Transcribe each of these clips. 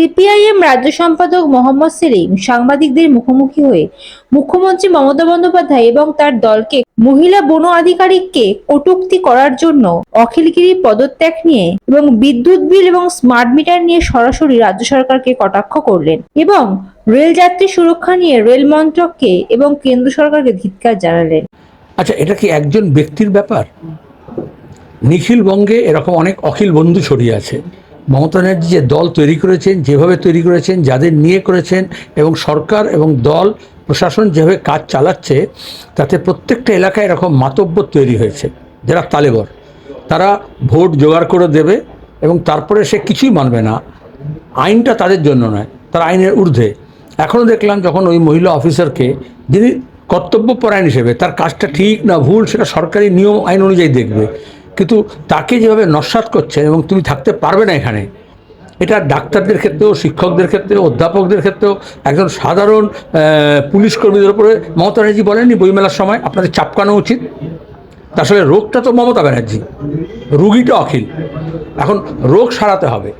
CPIM রাজ্য সম্পাদক মোহাম্মদ সেলিম সাংবাদিকদের মুখোমুখি হয়ে মুখ্যমন্ত্রী মমতা বন্দ্যোপাধ্যায় এবং তার দলকে মহিলা বন আধিকারিককে কটুক্তি করার জন্য অখিলগিরি পদত্যাগ নিয়ে এবং বিদ্যুৎ বিল এবং স্মার্ট মিটার নিয়ে সরাসরি রাজ্য সরকারকে কটাক্ষ করলেন এবং রেলযাত্রী সুরক্ষা নিয়ে রেল মন্ত্রককে এবং কেন্দ্র সরকারকে ধিক্কার জানালেন। আচ্ছা এটা কি একজন ব্যক্তির ব্যাপার? নিখিলবঙ্গে এরকম অনেক অখিল বন্ধু ছড়িয়ে আছে। মমতা ব্যানার্জি যে দল তৈরি করেছেন, যেভাবে তৈরি করেছেন, যাদের নিয়ে করেছেন এবং সরকার এবং দল, প্রশাসন যেভাবে কাজ চালাচ্ছে, তাতে প্রত্যেকটা এলাকায় এরকম মাতব্য তৈরি হয়েছে। যারা তালেবর, তারা ভোট জোগাড় করে দেবে এবং তারপরে সে কিছুই মানবে না। আইনটা তাদের জন্য নয়, তারা আইনের ঊর্ধ্বে। এখনও দেখলাম যখন ওই মহিলা অফিসারকে, যিনি কর্তব্যপরায়ণ হিসেবে, তার কাজটা ঠিক না, ভুল, সেটা সরকারি নিয়ম, আইন অনুযায়ী দেখবে। কিন্তু তাকে যেভাবে নস্বাত করছেন এবং তুমি থাকতে পারবে না এখানে, এটা ডাক্তারদের ক্ষেত্রেও, শিক্ষকদের ক্ষেত্রেও, অধ্যাপকদের ক্ষেত্রেও, একজন সাধারণ পুলিশ কর্মীদের উপরে মমতা ব্যানার্জি বলেননি বইমেলার সময়, আপনাদের চাপকানো উচিত? আসলে রোগটা তো মমতা ব্যানার্জি, রুগীটা অখিল। এখন রোগ সারাতে হবে,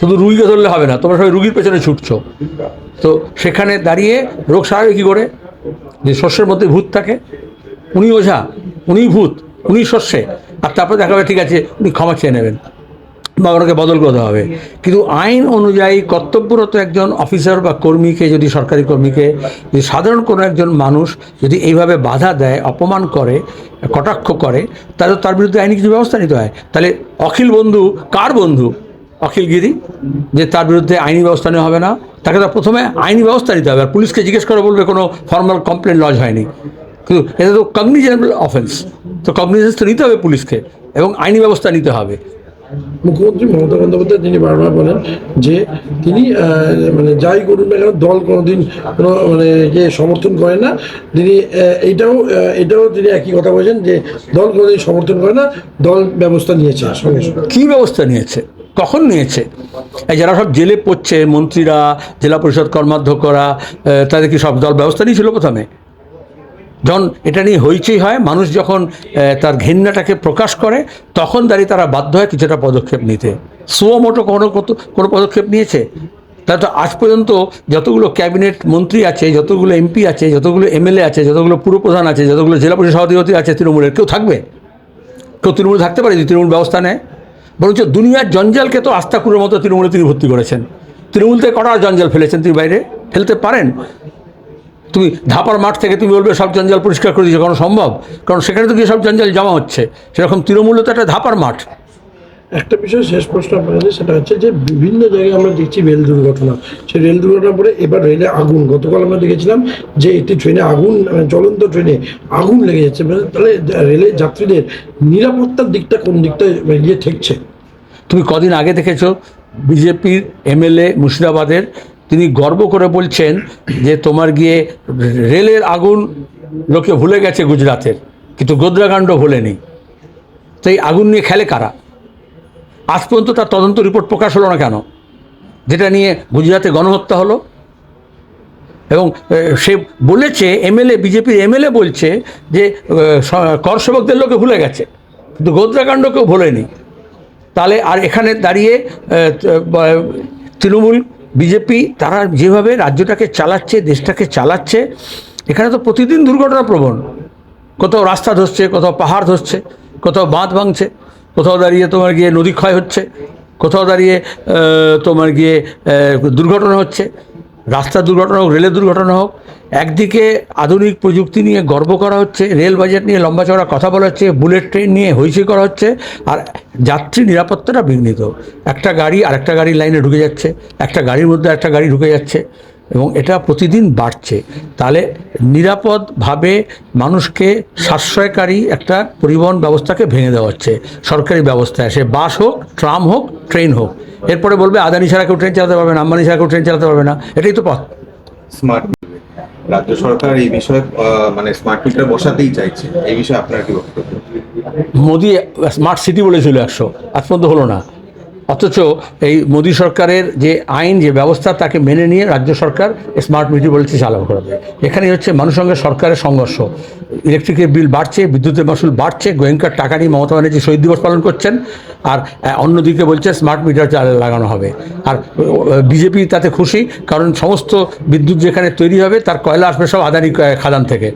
শুধু রুগীকে ধরলে হবে না, তোমরা সবাই রুগীর পেছনে ছুটছো। তো সেখানে দাঁড়িয়ে রোগ সারাবে কী করে? যে শস্যের মধ্যে ভূত থাকে, উনি ওঝা, উনি ভূত, উনি শস্যে। আর তারপরে দেখা যাবে ঠিক আছে, উনি ক্ষমা চেয়ে নেবেন। বা ওনাকে বদল করতে হবে। কিন্তু আইন অনুযায়ী কর্তব্যরত একজন অফিসার বা কর্মীকে, যদি সরকারি কর্মীকে, যদি সাধারণ কোনো একজন মানুষ যদি এইভাবে বাধা দেয়, অপমান করে, কটাক্ষ করে, তাহলে তার বিরুদ্ধে আইনি কিছু ব্যবস্থা নিতে হয়। তাহলে অখিল বন্ধু, কার বন্ধু? অখিলগিরি যে তার বিরুদ্ধে আইনি ব্যবস্থা নেওয়া হবে না। তাকে তো প্রথমে আইনি ব্যবস্থা নিতে হবে। আর পুলিশকে জিজ্ঞেস করে বলবে, কোনো ফর্মাল কমপ্লেন লজ হয়নি। কিন্তু এটা তো কগনিজেবল অফেন্স তো কগনিজেন্স তো নিতে হবে পুলিশকে এবং আইনি ব্যবস্থা নিতে হবে। মুখ্যমন্ত্রী মমতা বন্দ্যোপাধ্যায় তিনি বারবার বলেন যে তিনি মানে যাই করুন না কেন দল কোনোদিন কোনো মানে ইয়ে সমর্থন করেন না। তিনি এইটাও এটাও তিনি একই কথা বলেছেন যে দল কোনোদিন সমর্থন করে না দল ব্যবস্থা নিয়েছে। সঙ্গে সঙ্গে। কী ব্যবস্থা নিয়েছে? কখন নিয়েছে? এই যারা সব জেলে পড়ছে মন্ত্রীরা জেলা পরিষদ কর্মাধ্যক্ষরা তাদের কি সব দল ব্যবস্থা নিয়েছিল প্রথমে? যখন এটা নিয়ে হইচই হয়, মানুষ যখন তার ঘেন্নাটাকে প্রকাশ করে, তখন দাঁড়িয়ে তারা বাধ্য হয় কিছুটা পদক্ষেপ নিতে। সুও মোটো কোনো কত- কোনো পদক্ষেপ নিয়েছে? তা তো আজ পর্যন্ত যতগুলো ক্যাবিনেট মন্ত্রী আছে, যতগুলো এমপি আছে, যতগুলো এমএলএ আছে, যতগুলো পুরপ্রধান আছে, যতগুলো জেলা পরিষদ সভাপতি আছে, তৃণমূলের কেউ থাকবে? কেউ তৃণমূল থাকতে পারে যদি তৃণমূল ব্যবস্থা নেয়। বরঞ্চ দুনিয়ার জঞ্জালকে তো আস্থা আস্তাকুরের মতো তৃণমূলে তিনি ভর্তি করেছেন। তৃণমূল থেকে কটা জঞ্জাল ফেলেছেন তিনি বাইরে? ফেলতে পারেন। তুমি ধাপার মাঠ থেকে তুমি বলবে সব জঞ্জাল পরিষ্কার করে দিয়েছ কোনো সম্ভব? কারণ সেখানে তো গিয়ে সব জঞ্জাল জমা হচ্ছে। সেরকম তৃণমূলে তো একটা ধাপার মাঠ। একটা বিষয় শেষ প্রশ্ন আপনার কাছে সেটা হচ্ছে যে বিভিন্ন জায়গায় আমরা দেখছি রেল দুর্ঘটনা। সেই রেল দুর্ঘটনার পরে এবার রেলে আগুন গতকাল আমরা দেখেছিলাম যে একটি ট্রেনে আগুন মানে চলন্ত ট্রেনে আগুন লেগে যাচ্ছে। মানে তাহলে রেলের যাত্রীদের নিরাপত্তার দিকটা কোন দিকটা গিয়ে ঠেকছে? তুমি কদিন আগে দেখেছ বিজেপির এমএলএ মুর্শিদাবাদের তিনি গর্ব করে বলছেন যে তোমার গিয়ে রেলের আগুন লোকে ভুলে গেছে গুজরাতের কিন্তু গোদ্রাকাণ্ড ভোলেনি। তো এই আগুন নিয়ে খেলে কারা? আজ পর্যন্ত তার তদন্ত রিপোর্ট প্রকাশ হলো না কেন? যেটা নিয়ে গুজরাতে গণহত্যা হলো? এবং সে বলেছে, এমএলএ, বিজেপির এমএলএ বলছে যে কর সেবকদের লোকে ভুলে গেছে, কিন্তু গোদ্রাকাণ্ড কেউ ভোলেনি। তাহলে আর এখানে দাঁড়িয়ে তৃণমূল বিজেপি তারা যেভাবে রাজ্যটাকে চালাচ্ছে, দেশটাকে চালাচ্ছে, এখানে তো প্রতিদিন দুর্ঘটনা প্রবণ। কোথাও রাস্তা ধসছে, কোথাও পাহাড় ধসছে, কোথাও বাঁধ ভাঙছে, কোথাও দাঁড়িয়ে তোমার গিয়ে নদী ক্ষয় হচ্ছে, কোথাও দাঁড়িয়ে তোমার গিয়ে দুর্ঘটনা হচ্ছে। রাস্তার দুর্ঘটনা হোক, রেলের দুর্ঘটনা হোক, একদিকে আধুনিক প্রযুক্তি নিয়ে গর্ব করা হচ্ছে, রেল বাজেট নিয়ে লম্বা চড়া কথা বলা হচ্ছে, বুলেট ট্রেন নিয়ে হইচই করা হচ্ছে, আর যাত্রী নিরাপত্তাটা বিঘ্নিত। একটা গাড়ি আর একটা গাড়ির লাইনে ঢুকে যাচ্ছে, একটা গাড়ির মধ্যে একটা গাড়ি ঢুকে যাচ্ছে। এবং এটা প্রতিদিন বাড়ছে। তাহলে নিরাপদভাবে মানুষকে সাশ্রয়কারী একটা পরিবহন ব্যবস্থাকে ভেঙে দেওয়া হচ্ছে সরকারি ব্যবস্থায় সে বাস হোক ট্রাম হোক ট্রেন হোক। এরপরে বলবে আদানি ছাড়া কেউ ট্রেন চালাতে পারবে না আম্বানি ছাড়া কেউ ট্রেন চালাতে পারবে না। এটাই তো পথ। স্মার্ট রাজ্য সরকার এই বিষয়ে মানে স্মার্ট মিটার বসাতেই চাইছে। এই বিষয়ে আপনার কি বক্তব্য? মোদি স্মার্ট সিটি বলেছিল একশো আজ পর্যন্ত হলো না। অথচ এই মোদী সরকারের যে আইন, যে ব্যবস্থা, তাকে মেনে নিয়ে রাজ্য সরকার স্মার্ট মিটার বলছে চালু করবে এখানে হচ্ছে মানুষের সঙ্গে সরকারের সংঘর্ষ। ইলেকট্রিকের বিল বাড়ছে, বিদ্যুতের মাসুল বাড়ছে, গোয়েঙ্কার টাকা নিয়ে মমতা ব্যানার্জি শহীদ দিবস পালন করছেন, আর অন্যদিকে বলছে স্মার্ট মিটার লাগানো হবে। আর বিজেপি তাতে খুশি, কারণ সমস্ত বিদ্যুৎ যেখানে তৈরি হবে, তার কয়লা আসবে সব আদানি খাদান থেকে।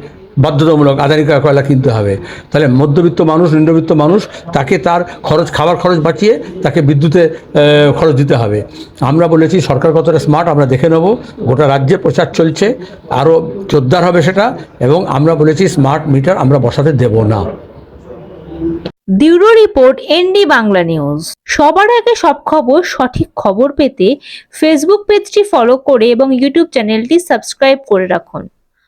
বাধ্যতামূলক আদানি কয়লা কিনতে হবে। তাহলে মধ্যবিত্ত মানুষ, নিম্নবিত্ত মানুষ, তাকে তার খরচ, খাবার খরচ বাঁচিয়ে তাকে বিদ্যুতে খরচ দিতে হবে। আমরা বলেছি সরকার কতটা স্মার্ট আমরা দেখে নেব। গোটা রাজ্যে প্রচার চলছে আরও জোরদার হবে সেটা, এবং আমরা বলেছি স্মার্ট মিটার আমরা বসাতে দেব না। Bureau report ND Bangla news. সবার আগে সব খবর, সঠিক খবর পেতে ফেসবুক পেজটি ফলো করে এবং ইউটিউব চ্যানেলটি সাবস্ক্রাইব করে রাখুন।